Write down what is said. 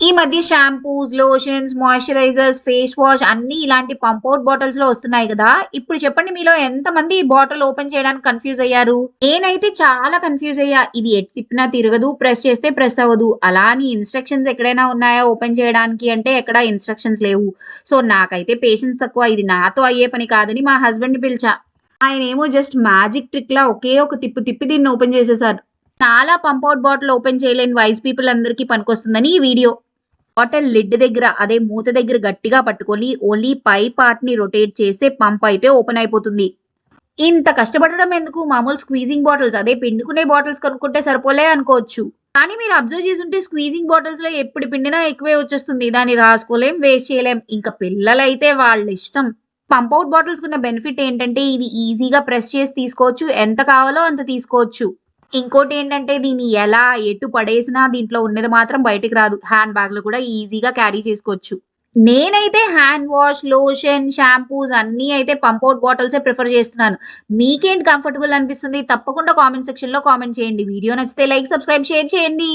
ఈ మధ్య shampoos, lotions, moisturisers, face wash అన్ని ఇలాంటి పంప్ బాటిల్స్లో వస్తున్నాయి కదా ఇప్పుడు చెప్పండి మీలో ఎంతమంది ఈ బాటిల్ ఓపెన్ చేయడానికి కన్‌ఫ్యూజ్ అయ్యారు? నేనైతే చాలా కన్‌ఫ్యూజ్ అయ్యా. ఇది ఎటు తిప్పినా తిరగదు. ప్రెస్ చేస్తే ప్రెస్ అవ్వదు. అలా అని ఇన్‌స్ట్రక్షన్స్ ఎక్కడైనా ఉన్నాయా ఓపెన్ చేయడానికి అంటే ఎక్కడ ఇన్‌స్ట్రక్షన్స్ లేవు. సో, నాకైతే పేషెన్స్ తక్కువ. ఇది నాతో అయ్యే పని కాదని మా హస్బెండ్ పిలిచా. ఆయనేమో జస్ట్ మ్యాజిక్ ట్రిక్ లా ఒకే ఒక తిప్పు తిప్పి దీన్ని ఓపెన్ చేసేసారు. చాలా పంప్ బాటిల్ ఓపెన్ చేయలేని వైస్ పీపుల్ అందరికీ పనికొస్తుందని ఈ వీడియో. బాటిల్ లిడ్ దగ్గర అదే మూత దగ్గర గట్టిగా పట్టుకొని ఓన్లీ పై పార్ట్‌ని రొటేట్ చేస్తే పంప్ అయితే ఓపెన్ అయిపోతుంది. ఇంత కష్టపడడం ఎందుకు మామూలు స్క్వీజింగ్ బాటిల్స్ అదే పిండుకునే బాటిల్స్ కొనుక్కుంటే సరిపోలే అనుకోవచ్చు. కానీ మీరు అబ్జర్వ్ చేస్తుంటే స్క్వీజింగ్ బాటిల్స్‌లో ఎప్పుడు పిండినా ఎక్కువే వచ్చేస్తుంది. దాన్ని రాసుకోలేం, వేస్ట్ చేయలేం. ఇంకా పిల్లలైతే వాళ్ళిష్టం. పంప్ ఔట్ బాటిల్స్ ఉన్న బెనిఫిట్ ఏంటంటే ఇది ఈజీగా ప్రెస్ చేసి తీసుకోవచ్చు. ఎంత కావాలో అంత తీసుకోవచ్చు. ఇంకోటి ఏంటంటే దీన్ని ఎలా, ఎటు పడేసినా దీంట్లో ఉన్నది మాత్రం బయటికి రాదు. హ్యాండ్ బ్యాగ్‌లో కూడా ఈజీగా క్యారీ చేసుకోవచ్చు. నేనైతే హ్యాండ్ వాష్, లోషన్, షాంపూస్ అన్నీ అయితే పంప్ బాటిల్సే ప్రిఫర్ చేస్తున్నాను. మీకేంటి కంఫర్టబుల్ అనిపిస్తుంది? తప్పకుండా కామెంట్ సెక్షన్‌లో కామెంట్ చేయండి. వీడియో నచ్చితే లైక్, సబ్స్క్రైబ్, షేర్ చేయండి.